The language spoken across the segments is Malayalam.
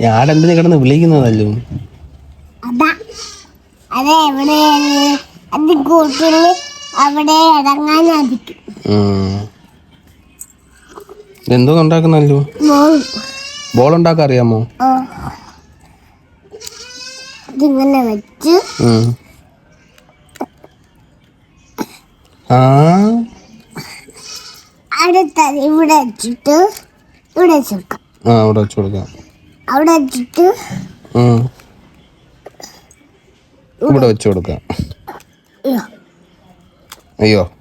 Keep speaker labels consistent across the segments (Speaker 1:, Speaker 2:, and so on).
Speaker 1: ഞാടെന്തിനു കിടന്ന് വിളിക്കുന്നതല്ലോ?
Speaker 2: അതാ കൂട്ടിൽ അവിടെ.
Speaker 1: ഇതെന്തോ ഉണ്ടാക്കുന്നല്ലോ ബോൾ ഉണ്ടാക്കാൻ അറിയാമോ
Speaker 2: ഇതിങ്ങനെ വെച്ച്.
Speaker 1: ആ.
Speaker 2: അടുത്തത് ഇവിടെ വെച്ചിട്ട് ഇവിടെ വെച്ചെടുക്കാം
Speaker 1: ആ ഇവിടെ വെച്ചു കൊടുക്കാം.
Speaker 2: അവിടെ വെച്ചിട്ട്.
Speaker 1: ഇവിടെ വെച്ച് കൊടുക്കാം. അയ്യോ.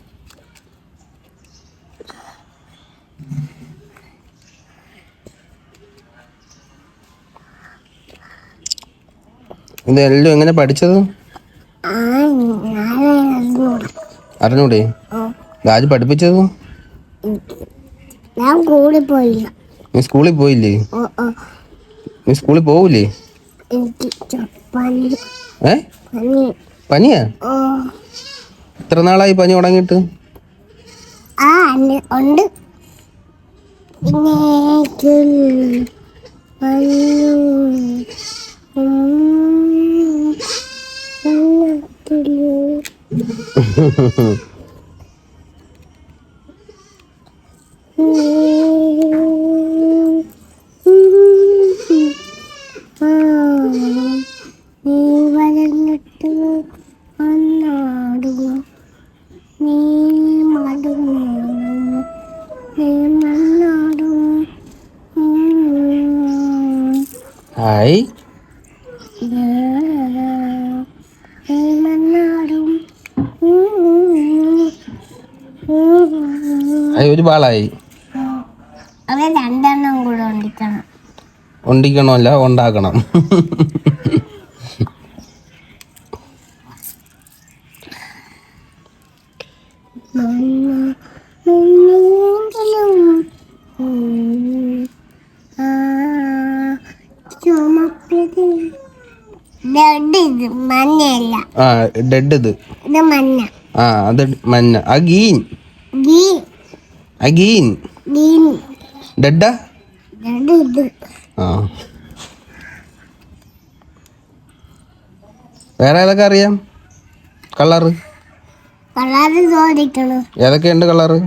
Speaker 1: ഇതെല്ലാം എങ്ങനെ പഠിച്ചത്?
Speaker 2: അറിഞ്ഞൂടാ.
Speaker 1: രാജ് പഠിപ്പിച്ചത്?
Speaker 2: ഞാൻ കൂടി പോയില്ല.
Speaker 1: നീ സ്കൂളിൽ പോയില്ലേ? നീ സ്കൂളിൽ പോവില്ലേ ഏ
Speaker 2: പനി
Speaker 1: പനിയാ എത്ര നാളായി പനി തുടങ്ങിയിട്ട്
Speaker 2: ഉണ്ട് പിന്നെ കിളി, മഞ്ഞു, ഉം, മഞ്ഞക്കിളി. ആ, നീ വരഞ്ഞിട്ട് വന്നാടുക നീ മടുങ്ങു നീ മണ്ണാടും
Speaker 1: ഹായ് ഒരു ബാളായി.
Speaker 2: രണ്ടെണ്ണം കൂടെ ഉണ്ടിക്കണം.
Speaker 1: ഉണ്ടിക്കണമല്ല ഉണ്ടാക്കണം.
Speaker 2: ആ
Speaker 1: ഡെഡ് ഇത്. ആ അത് മഞ്ഞ. അഗീൻ. അഗീൻ.
Speaker 2: ഗീൻ.
Speaker 1: ഡെഡാ ആ? വേറെ ഏതൊക്കെ അറിയാം? കളറ് ഏതൊക്കെയുണ്ട് കളറ്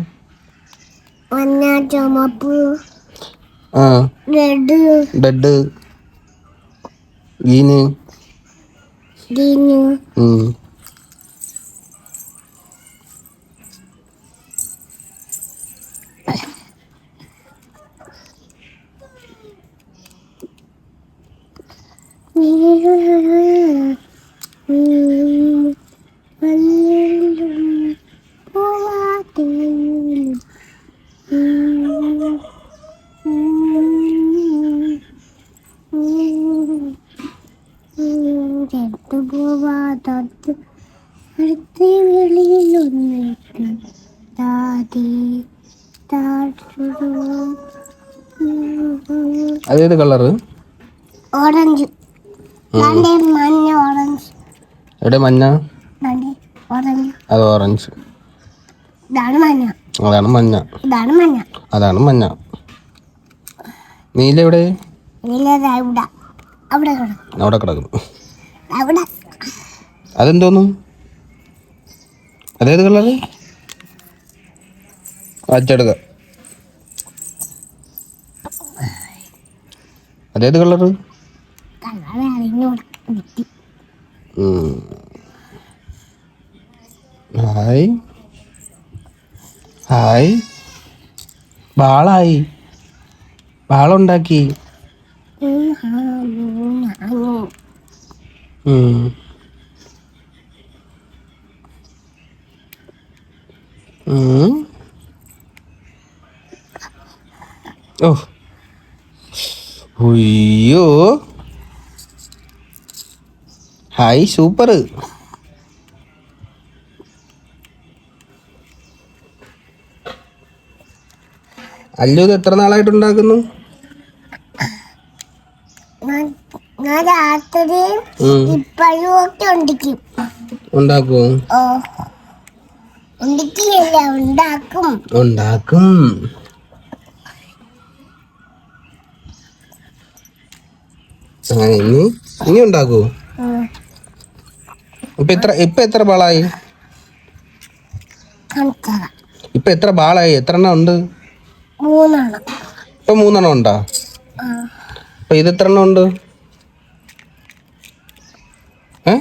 Speaker 2: മഞ്ഞ ചുമപ്പ്
Speaker 1: ആ.
Speaker 2: Red
Speaker 1: dead ഗീന്.
Speaker 2: 牛
Speaker 1: 乳。
Speaker 2: うん。അടുത്ത വെളിയിലൊന്നിട്ട് താതി താഴ്ചു
Speaker 1: അതേത് കളറ്?
Speaker 2: ഓറഞ്ച്. മഞ്ഞ ഓറഞ്ച്.
Speaker 1: എവിടെ മഞ്ഞ? അത് ഓറഞ്ച്.
Speaker 2: ഇതാണ് മഞ്ഞ.
Speaker 1: അതാണ് മഞ്ഞ.
Speaker 2: ഇതാണ് മഞ്ഞ.
Speaker 1: അതാണ് മഞ്ഞ. നീല എവിടെ?
Speaker 2: അവിടെ കിടക്കും.
Speaker 1: അവിടെ കിടക്കുന്നു.
Speaker 2: അവിടെ.
Speaker 1: അതെന്തോന്നു? അതേത് കളർ അച്ചെടുക്ക. അതേത് ഉം. ഹായ്. ഹായ്. ബാളായി. ബാളുണ്ടാക്കി.
Speaker 2: ഉം.
Speaker 1: ഓ ഉയ്യോ ഹായ് സൂപ്പർ അല്ലു ഇത് എത്ര നാളായിട്ട് ഉണ്ടാക്കുന്നു
Speaker 2: ഞാൻ രാത്രിയും. ഒക്കെ ഉണ്ടാക്കും.
Speaker 1: ഉണ്ടാക്കുമോ
Speaker 2: ഉണ്ടാക്കും.
Speaker 1: ഉണ്ടാക്കും. ആ, ഇനി ഇനി ഉണ്ടാക്കൂ. ഇപ്പൊ എത്ര ഇപ്പൊ എത്ര ബാളായി ഇപ്പൊ എത്ര ബാളായി എത്ര എണ്ണം ഉണ്ട് ഇപ്പൊ മൂന്നെണ്ണം ഉണ്ടോ. അപ്പൊ ഇത് എത്ര എണ്ണം ഉണ്ട്? ഏ?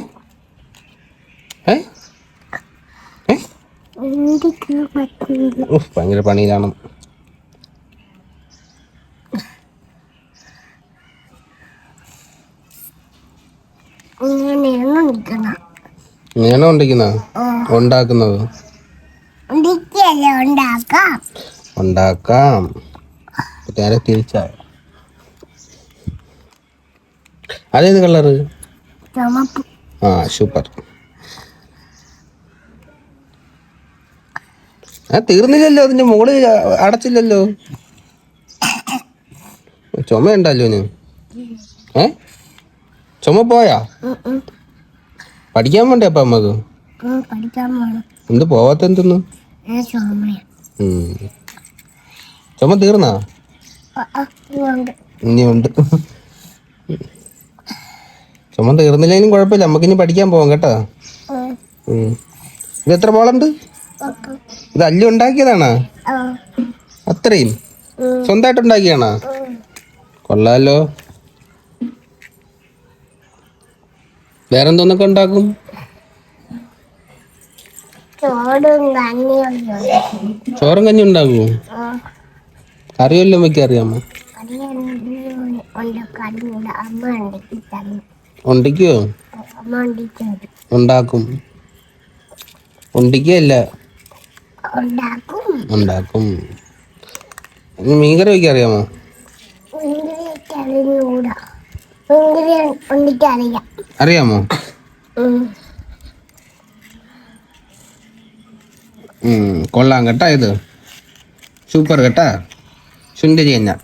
Speaker 1: ഏ? ഭയങ്കര പണിയിലാണ്. ഇങ്ങനെ ഉണ്ടിക്കുന്ന ഉണ്ടാക്കുന്നത്?
Speaker 2: ഉണ്ടാക്കാം?
Speaker 1: നേരെ തിരിച്ചായ അതേത് കളറ്? ആ സൂപ്പർ. ആ തീർന്നില്ലല്ലോ അതിന്റെ മുകളിൽ അടച്ചില്ലല്ലോ. ചുമ ഉണ്ടല്ലോ ഞാൻ ഏ? ചുമ പോയാ. പഠിക്കാൻ വേണ്ടേ അപ്പൊ
Speaker 2: അമ്മയ്ക്ക്
Speaker 1: എന്ത് പോവാത്ത എന്തെന്ന്. ചുമ തീർന്നാ? ഇനിയുണ്ട്. ചുമ തീർന്നില്ലെങ്കിലും കുഴപ്പമില്ല. നമുക്ക് ഇനി പഠിക്കാൻ പോവാം കേട്ടോ. ഇത് എത്ര ബോളുണ്ട്. ഇത് അല്ലി ഉണ്ടാക്കിയതാണോ? അത്രയും? സ്വന്തമായിട്ട് ഉണ്ടാക്കിയാണോ?
Speaker 2: ഉം.
Speaker 1: കൊള്ളാലോ വേറെന്തോന്നൊക്കെ ഉണ്ടാക്കും?
Speaker 2: ചോറും
Speaker 1: കഞ്ഞി ഉണ്ടാക്കുമോ
Speaker 2: അറിയല്ലോ
Speaker 1: കറിയെല്ലാം വെക്കാൻ അറിയാമോ?
Speaker 2: ഉണ്ടാക്കി?
Speaker 1: ഉണ്ടിക്കോ. ഉണ്ടിക്കല്ല
Speaker 2: ഉണ്ടാക്കും.
Speaker 1: ഉണ്ടാക്കും. മീൻകറി വെക്കാൻ അറിയാമോ? അറിയാമോ? കൊള്ളാം കേട്ടാ ഇത്. സൂപ്പർ കേട്ടാ. സുന്ദരി എന്ന.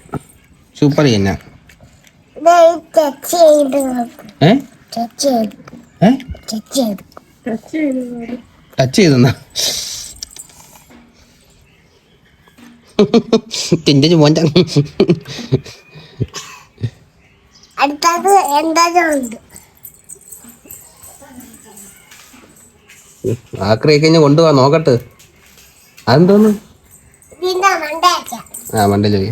Speaker 1: സൂപ്പർ
Speaker 2: എന്ന.
Speaker 1: ടച്ച് ചെയ്തെന്നാ? തിന്റെ മോന്റെ
Speaker 2: അടുത്തത് എന്തായാലും ഉണ്ട്
Speaker 1: കഴിഞ്ഞ കൊണ്ടുപോവാ നോക്കട്ട്. അതെന്തോന്ന്? ആ മണ്ടൽ പോയി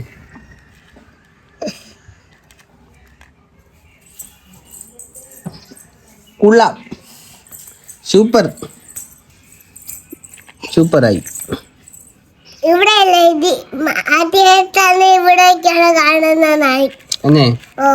Speaker 1: കൊള്ളാം സൂപ്പർ. സൂപ്പറായി.
Speaker 2: ഇവിടെ ആദ്യമായിട്ടാണ് ഇവിടേക്കാണ് കാണുന്നത്. ഓ.